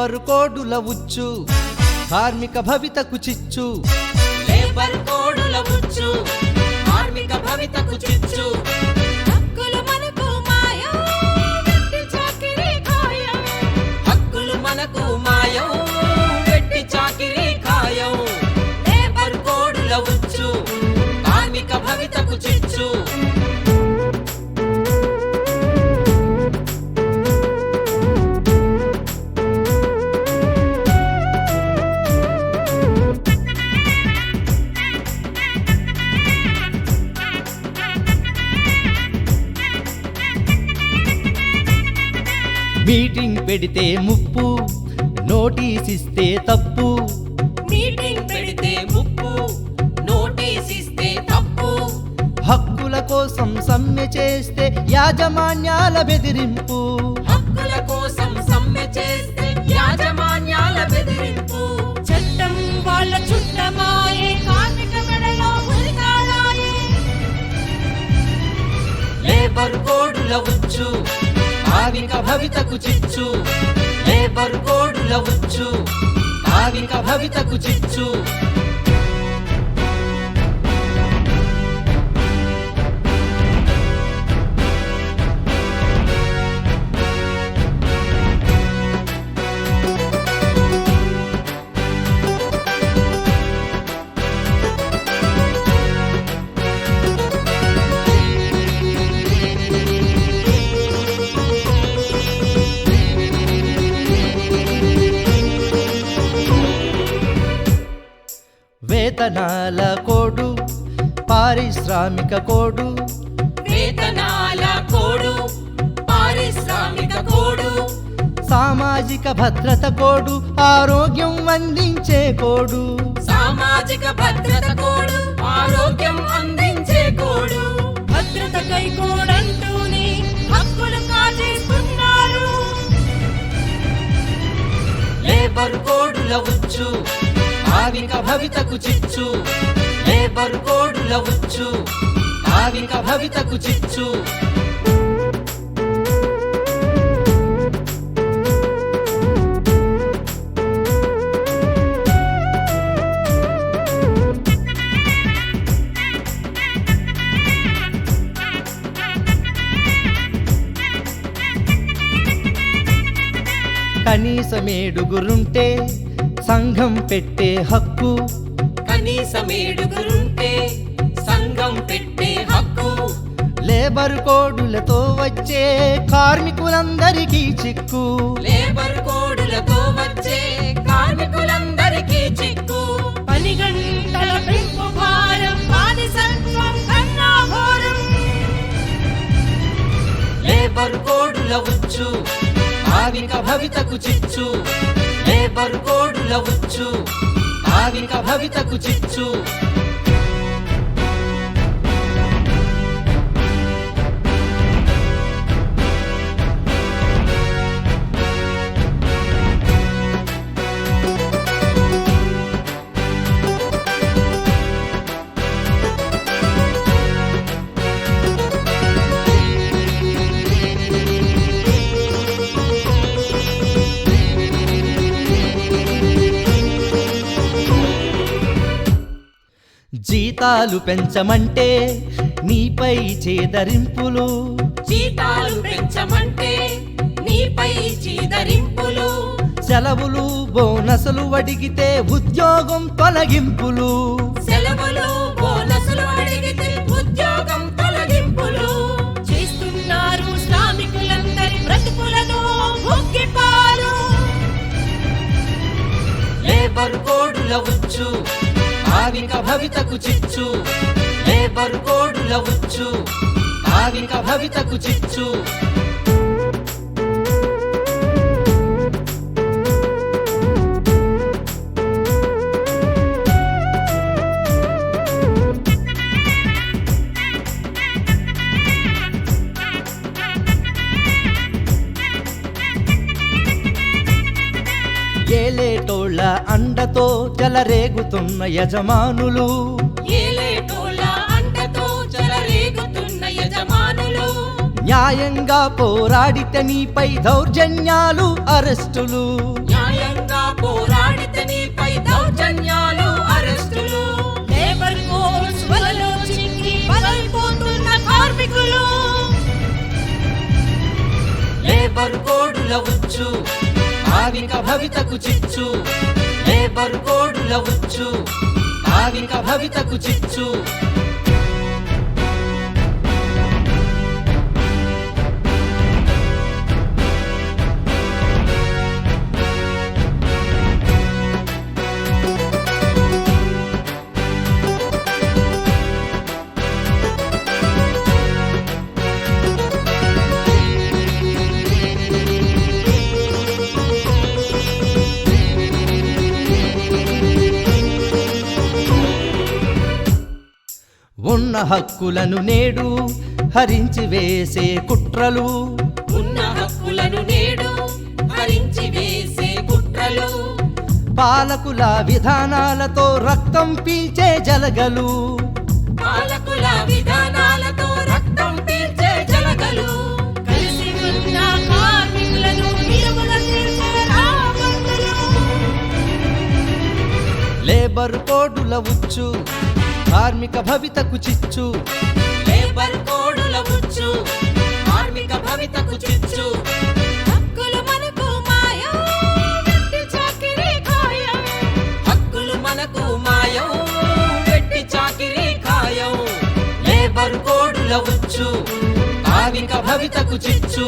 Labour కోడుల ఉచ్చు కార్మిక భవితకు చిచ్చు. లేబర్ కోడుల ఉచ్చు కార్మిక భవితకు చిచ్చు. హక్కులు మనకు మాయం చాకిరీ హక్కులు మనకు మాయం వెట్టి చాకిరీ ఖాయం. లేబర్ కోడుల ఉచ్చు కార్మిక భవితకు చిచ్చు. పెడితే ముప్పు నోటీస్ ఇస్తే తప్పు. మీటింగ్ పెడితే ముప్పు నోటీస్ ఇస్తే తప్పు. హక్కుల కోసం సమ్మె చేస్తే యాజమాన్యాల బెదిరింపు. హక్కుల కోసం సమ్మె చేస్తే యాజమాన్యాల బెదిరింపు. చట్టం వాళ్ళ చుట్టమాయే కార్మిక మెడలో లేబర్ కోడుల ఉచ్చు కార్మిక భవితకు చిచ్చు. లేబర్ కోడుల ఉచ్చు. కార్మిక భవితకు చిచ్చు. వేతనాల కోడు పారిశ్రామిక కోడు. వేతనాల కోడు పారిశ్రామిక కోడు. సామాజిక భద్రత కోడు ఆరోగ్యం అందించే కోడు. సామాజిక భద్రత కోడు ఆరోగ్యం అందించే కోడు. భద్రత కైకోడంటూనే హక్కులు కాజేస్తున్నారు. లేబర్ కోడుల ఉచ్చు కార్మిక భవితకు చిచ్చు. లేబర్ కోడుల ఉచ్చు. కార్మిక భవితకు చిచ్చు. కనీసమేడుగురుంటే సంఘం పెట్టే హక్కు. సంఘం పెట్టే హక్కు. లేబర్ కోడులతో వచ్చే కార్మికులందరికీ చిక్కు. లేబర్ కోడులతో వచ్చే కార్మికులందరికీ చిక్కు. పని గంటల పెంపు భారం బానిసత్వం కన్నా ఘోరం. లేబర్ కోడుల ఉచ్చు కార్మిక భవితకు చిచ్చు. లేబర్ కోడుల ఉచ్చు భావిక భవితకు చిచ్చు. జీతాలు పెంచమంటే నీపై చేదరింపులు. జీతాలు పెంచమంటే నీపై చీదరింపులు. సెలవులు బోనసులు అడిగితే ఉద్యోగం తొలగింపులు. సెలవులు బోనసులు అడిగితే ఉద్యోగం తొలగింపులు. చేస్తున్నారు శ్రామికులందరి బ్రతుకులను ముగ్గిపాలు లేబర్ కోడుల ఉచ్చు కార్మిక భవితకు చిచ్చు. లేబర్ కోడుల ఉచ్చు. కార్మిక భవితకు చిచ్చు. అండతో చెలరేగుతున్న యజమానులు. న్యాయంగా పోరాడితే నీపై దౌర్జన్యాలు అరెస్టులు. న్యాయ ధైర్యంగా పోరాడితే నీపై దౌర్జన్యాలు అరెస్టులు. లేబర్ కోడ్స్ వలలో చిక్కి బలైపోతున్న కార్మికులు. లేబర్ కోడుల ఉచ్చు భవితకు చిచ్చు. లేబర్ భావిక భవితకు చిచ్చు. ఉన్న హక్కులను నేడు హరించి వేసే కుట్రలు. ఉన్న హక్కులను నేడు హరించి వేసే కుట్రలు. పాలకుల విధానాలతో రక్తం పీల్చే జలగలు. పాలకుల విధానాలతో రక్తం పీల్చే జలగలు. లేబర్ కోడుల ఉచ్చు కార్మిక భవితకు చిచ్చు. లేబర్ కోడుల ఉచ్చు కార్మిక భవితకు చిచ్చు. హక్కులు మనకు మాయం వెట్టి చాకిరీ ఖాయం. హక్కులు మనకు మాయం వెట్టి చాకిరీ ఖాయం. లేబర్ కోడుల ఉచ్చు కార్మిక భవితకు చిచ్చు.